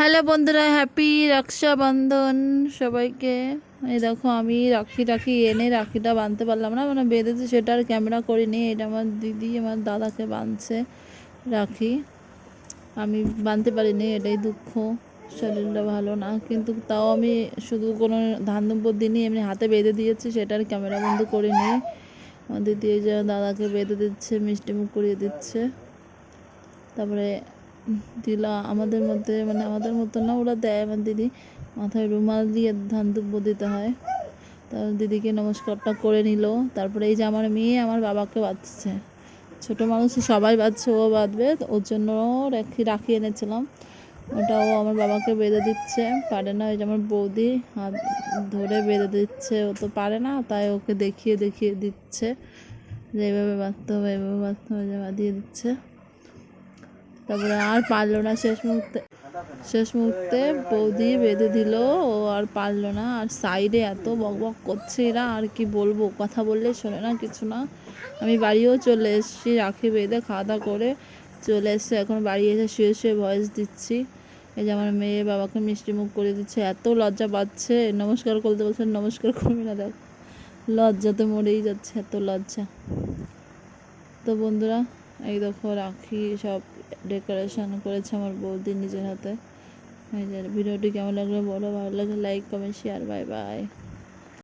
Hello বন্ধুরা, happy Rakshabandhan সবাইকে। এই দেখো, আমি রাখি রাখি এনে রাখিটা বাঁধতে পারলাম না মানে বেঁধেছি সেটা আর ক্যামেরা করিনি। এটা আমার দিদি, আমার দাদাকে বাঁধছে রাখি। আমি বাঁধতে পারিনি, এটাই দুঃখ। শরীরটা ভালো না, কিন্তু তাও আমি শুধু কোনো ধান দুপুর দিনই এমনি হাতে বেঁধে দিয়েছি, সেটা আর ক্যামেরা বন্ধ করিনি। আমার দিদি এই যে দাদাকে বেঁধে দিচ্ছে, মিষ্টি মুখ করিয়ে দিচ্ছে। তারপরে দিলা, আমাদের মধ্যে মানে আমাদের মতো না, ওরা দেয় আমার দিদি। মাথায় রুমাল দিয়ে ধান দুব্ব দিতে হয়। তার দিদিকে নমস্কারটা করে নিল। তারপরে এই যে আমার মেয়ে আমার বাবাকে বাঁধছে। ছোটো মানুষ, সবাই বাঁধছে, ও বাঁধবে। ওর জন্য রাখি রাখি এনেছিলাম। ওটাও আমার বাবাকে বেঁধে দিচ্ছে। পারে না, ওই যে আমার বৌদি হাত ধরে বেঁধে দিচ্ছে। ও তো পারে না, তাই ওকে দেখিয়ে দেখিয়ে দিচ্ছে। যে এইভাবে বাঁধতে হবে এইভাবে বাঁধতে হবে, যে বাঁধিয়ে দিচ্ছে। তারপরে আর পারল না শেষ মুহূর্তে। শেষ মুহূর্তে বৌদি বেঁধে দিল, ও আর পারল না। আর সাইডে এত বক বক করছে এরা, আর কি বলব? কথা বললে শোনে না, কিছু না। আমি বাড়িও চলে এসেছি, রাখি বেঁধে খাওয়া দাওয়া করে চলে এসেছি। এখন বাড়ি এসে শুয়ে শুয়ে ভয়েস দিচ্ছি। এই যে আমার মেয়ে বাবাকে মিষ্টি মুখ করে দিচ্ছে, এত লজ্জা পাচ্ছে। নমস্কার করতে বলছে, নমস্কার করবি না দেখ। লজ্জাতে মরেই যাচ্ছে, এত লজ্জা। তো বন্ধুরা, এই দেখো রাখি সব ডেকোরেশন করেছে আমার বৌদি নিজের হাতে। ভিডিওটি কেমন লাগল বলো? ভালো লাগলে like comment share bye bye